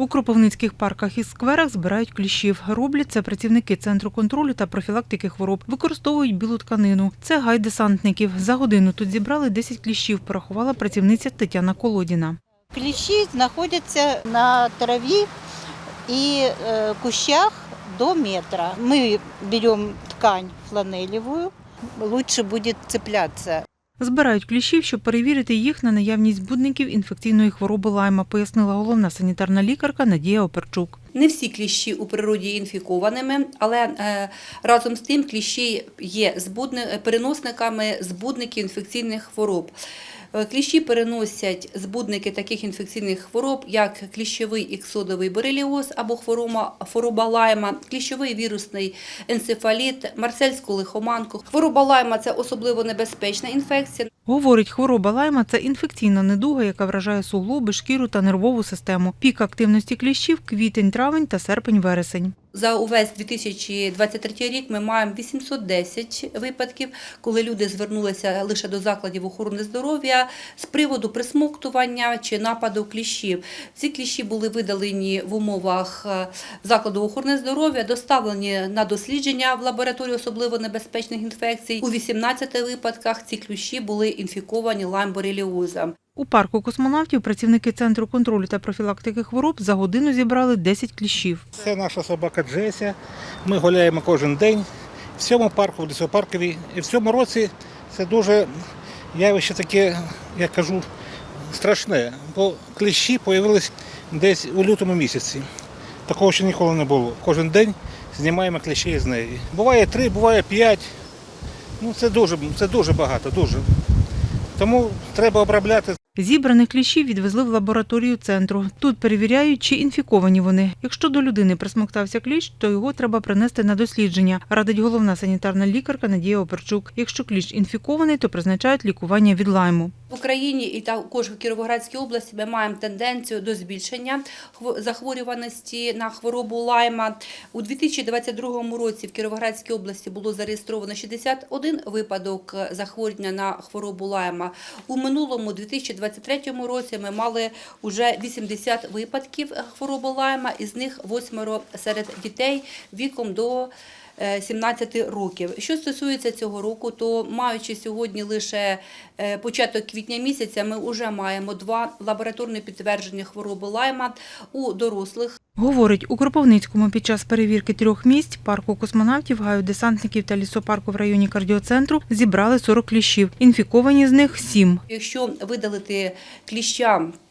У кропивницьких парках і скверах збирають кліщів. Роблять це працівники центру контролю та профілактики хвороб. Використовують білу тканину. Це гай десантників. За годину тут зібрали 10 кліщів, порахувала працівниця Тетяна Колодіна. Кліщі знаходяться на траві і е, кущах до метра. Ми беремо ткань фланелевую, лучше буде цепляться. Збирають кліщів, щоб перевірити їх на наявність збудників інфекційної хвороби лайма, пояснила головна санітарна лікарка Надія Оперчук. Не всі кліщі у природі інфікованими, але е, разом з тим кліщі є переносниками збудників інфекційних хвороб. Е, Кліщі переносять збудники таких інфекційних хвороб, як кліщовий іксодовий бореліоз або хвороба, хвороба лайма, кліщовий вірусний енцефаліт, марсельську лихоманку. Хвороба лайма це особливо небезпечна інфекція. Говорить, хвороба лайма це інфекційна недуга, яка вражає суглоби, шкіру та нервову систему. Пік активності кліщів квітень, травень та серпень-вересень. За увесь 2023 рік ми маємо 810 випадків, коли люди звернулися лише до закладів охорони здоров'я з приводу присмоктування чи нападу кліщів. Ці кліщі були видалені в умовах е, закладу охорони здоров'я, доставлені на дослідження в лабораторію особливо небезпечних інфекцій. У 18 випадках ці кліщі були інфіковані лаймбореліозом. У парку космонавтів працівники центру контролю та профілактики хвороб за годину зібрали 10 кліщів. Це наша собака Джеся. Ми гуляємо кожен день в цьому парку, в лісопаркові. І в цьому році це дуже явище таке, я кажу, страшне. Бо кліщі з'явились десь у лютому місяці. Такого ще ніколи не було. Кожен день знімаємо кліщі з неї. Буває три, буває п'ять. Ну це дуже, це дуже багато, дуже. Тому треба обробляти Зібраних кліщів відвезли в лабораторію центру. Тут перевіряють, чи інфіковані вони. Якщо до людини присмоктався кліщ, то його треба принести на дослідження, радить головна санітарна лікарка Надія Оперчук. Якщо кліщ інфікований, то призначають лікування від лайму. В Україні і також в Кіровоградській області ми маємо тенденцію до збільшення захворюваності на хворобу лайма. У 2022 році в Кіровоградській області було зареєстровано 61 випадок е, захворювання на хворобу лайма. У минулому 2023 році ми мали вже 80 випадків е, хвороби лайма, із них восьмеро серед дітей віком до 17 років. Що стосується цього року, то маючи сьогодні лише е, початок квітня місяця, ми вже маємо два лабораторні підтвердження хвороби лайма у дорослих. Говорить, у Кропивницькому під час перевірки трьох місць парку космонавтів, гаю десантників та лісопарку в районі кардіоцентру зібрали 40 кліщів. Інфіковані з них 7. Якщо видалити кліща е,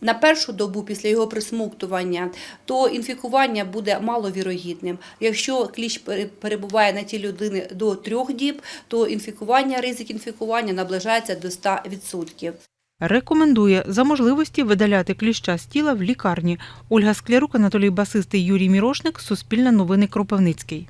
на першу добу після його присмоктування, то інфікування буде маловірогідним. Якщо кліщ перебуває на тілі людини до трьох діб, то інфікування, ризик інфікування наближається до 100%. Рекомендує за можливості видаляти кліща з тіла в лікарні. Ольга Склярук, Анатолій Басистий, Юрій Мірошник. Суспільне новини Кропивницький.